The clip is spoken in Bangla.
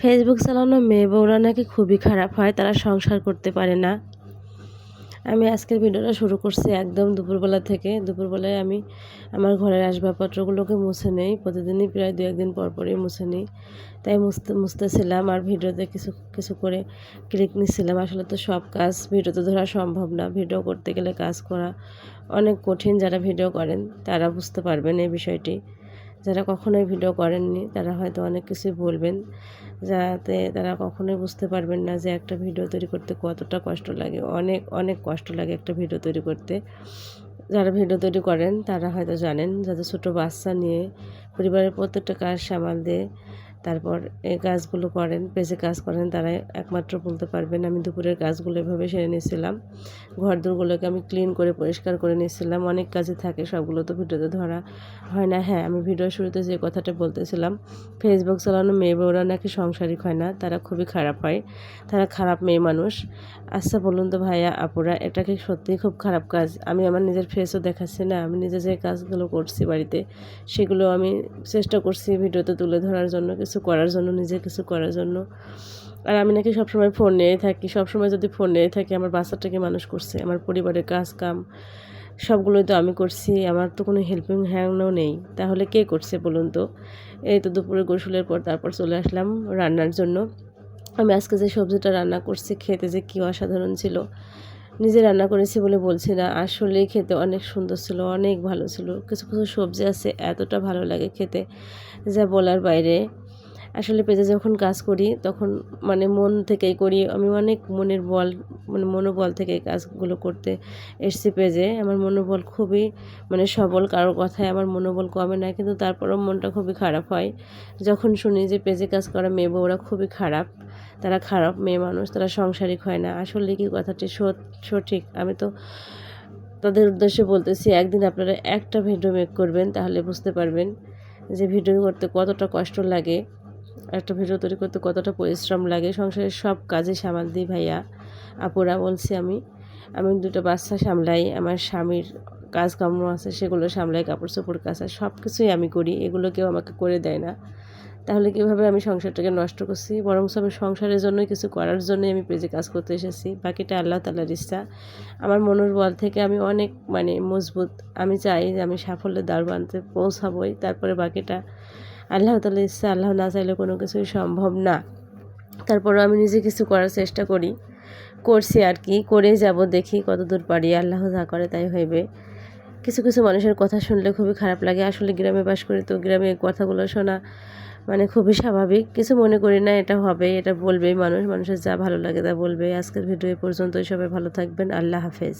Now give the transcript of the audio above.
ফেসবুক চালানো মেয়ে বউরা নাকি খুবই খারাপ হয়, তারা সংসার করতে পারে না। আমি আজকের ভিডিওটা শুরু করছি একদম দুপুরবেলা থেকে। দুপুরবেলায় আমি আমার ঘরের আসবাবপত্রগুলোকে মুছে নেই, প্রতিদিনই প্রায় দু একদিন পর পরই মুছে নিই। তাই মুছতে, মুছতেছিলাম আর ভিডিওতে কিছু কিছু করে ক্লিক নিচ্ছিলাম আসলে তো সব কাজ ভিডিওতে ধরা সম্ভব না। ভিডিও করতে গেলে কাজ করা অনেক কঠিন যারা ভিডিও করেন, তারা বুঝতে পারবেন এই বিষয়টি। যারা কখনোই ভিডিও করেননি, তারা হয়তো অনেক কিছুই বলবেন, যাতে তারা কখনোই বুঝতে পারবেন না যে একটা ভিডিও তৈরি করতে কতটা কষ্ট লাগে। অনেক অনেক কষ্ট লাগে একটা ভিডিও তৈরি করতে। যারা ভিডিও তৈরি করেন, তারা হয়তো জানেন যাদের ছোটো বাচ্চা নিয়ে পরিবারের প্রত্যেকটা কাজ সামাল দিয়ে তারপর এই কাজগুলো করেন, পেজে কাজ করেন, তারা একমাত্র বলতে পারবেন আমি দুপুরের কাজগুলো এভাবে সেরে নিয়েছিলাম। ঘর আমি ক্লিন করে, পরিষ্কার করে নিয়েছিলাম। অনেক কাজে থাকে সবগুলো তো ভিডিওতে ধরা হয় না। হ্যাঁ আমি ভিডিও শুরুতে যে কথাটা বলতেছিলাম ফেসবুক চালানো মেয়ে বউরা নাকি সংসারিক হয় না, তারা খুবই খারাপ হয়। তারা খারাপ মেয়ে মানুষ। আচ্ছা বলুন তো ভাইয়া, আপুরা, এটা কি সত্যিই খুব খারাপ কাজ? আমি আমার নিজের ফেসও দেখাচ্ছি না। আমি নিজে যে কাজগুলো করছি বাড়িতে, সেগুলো আমি চেষ্টা করছি ভিডিওতে তুলে ধরার জন্য কিছু করার জন্য নিজে কিছু করার জন্য। আর আমি নাকি সবসময় ফোন নিয়েই থাকি। সবসময় যদি ফোন নিয়েই থাকি, আমার বাচ্চাটাকে মানুষ করছে, আমার পরিবারের কাজ, কাম, সবগুলোই তো আমি করছি। আমার তো কোনো হেল্পিং হ্যান্ডও নেই। তাহলে কে করছে বলুন তো? এই তো দুপুরে গোসলের পর তারপর চলে আসলাম রান্নার জন্য। আমি আজকে যে সবজিটা রান্না করছি, খেতে যে কী অসাধারণ ছিল। নিজে রান্না করেছি বলে বলছি না। আসলেই খেতে অনেক সুন্দর ছিল, অনেক ভালো ছিল। কিছু কিছু সবজি আছে, এতটা ভালো লাগে খেতে, যা বলার বাইরে। আসলে পেজে যখন কাজ করি, তখন মানে মন থেকেই করি। আমি অনেক মনের বল মানে মনোবল থেকে কাজগুলো করতে এসছি পেজে। আমার মনোবল খুবই মানে সবল, কারোর কথায় আমার মনোবল কমে না, কিন্তু তারপরেও মনটা খুবই খারাপ হয়। যখন শুনি যে পেজে কাজ করা মেয়ে বউরা খুবই খারাপ। তারা খারাপ মেয়ে মানুষ, তারা সংসারিক হয় না। আসলে কি কথাটি সঠিক? আমি তো তাদের উদ্দেশ্যে বলতেছি, একদিন আপনারা একটা ভিডিও মেক করবেন, তাহলে বুঝতে পারবেন যে ভিডিও করতে কতটা কষ্ট লাগে। একটা ভিডিও তৈরি করতে কতটা পরিশ্রম লাগে, সংসারের সব কাজে সামাল দিই ভাইয়া। আপুরা বলছি আমি আমি দুটো বাচ্চা সামলাই, আমার স্বামীর কাজ কামড় আছে সেগুলো সামলাই, কাপড় চোপড় কাচা সব কিছুই আমি করি, এগুলো কেউ আমাকে করে দেয় না। তাহলে কীভাবে আমি সংসারটাকে নষ্ট করছি? বরং আমি সংসারের জন্যই কিছু করার জন্যই আমি পেজে কাজ করতে এসেছি। বাকিটা আল্লাহ তালার ইচ্ছা। আমার মনের বল থেকে আমি অনেক মানে মজবুত। আমি চাই যে আমি সাফল্যের দ্বার বানতে পৌঁছাবই, তারপরে বাকিটা আল্লাহ তালা ইচ্ছা, আল্লাহ না চাইলে কোনো কিছুই সম্ভব না। তারপরও আমি নিজে কিছু করার চেষ্টা করি। করছি আর কি, করেই যাব, দেখি কত দূর পারি, আল্লাহ যা করে তাই হইবে। কিছু কিছু মানুষের কথা শুনলে খুবই খারাপ লাগে, আসলে গ্রামে বাস করি তো গ্রামে কথাগুলো শোনা মানে খুবই স্বাভাবিক। কিছু মনে করি না, এটা হবে, এটা বলবেই মানুষ, মানুষের যা ভালো লাগে তা বলবে। আজকের ভিডিও পর্যন্তই, সবাই ভালো থাকবেন, আল্লাহ হাফেজ।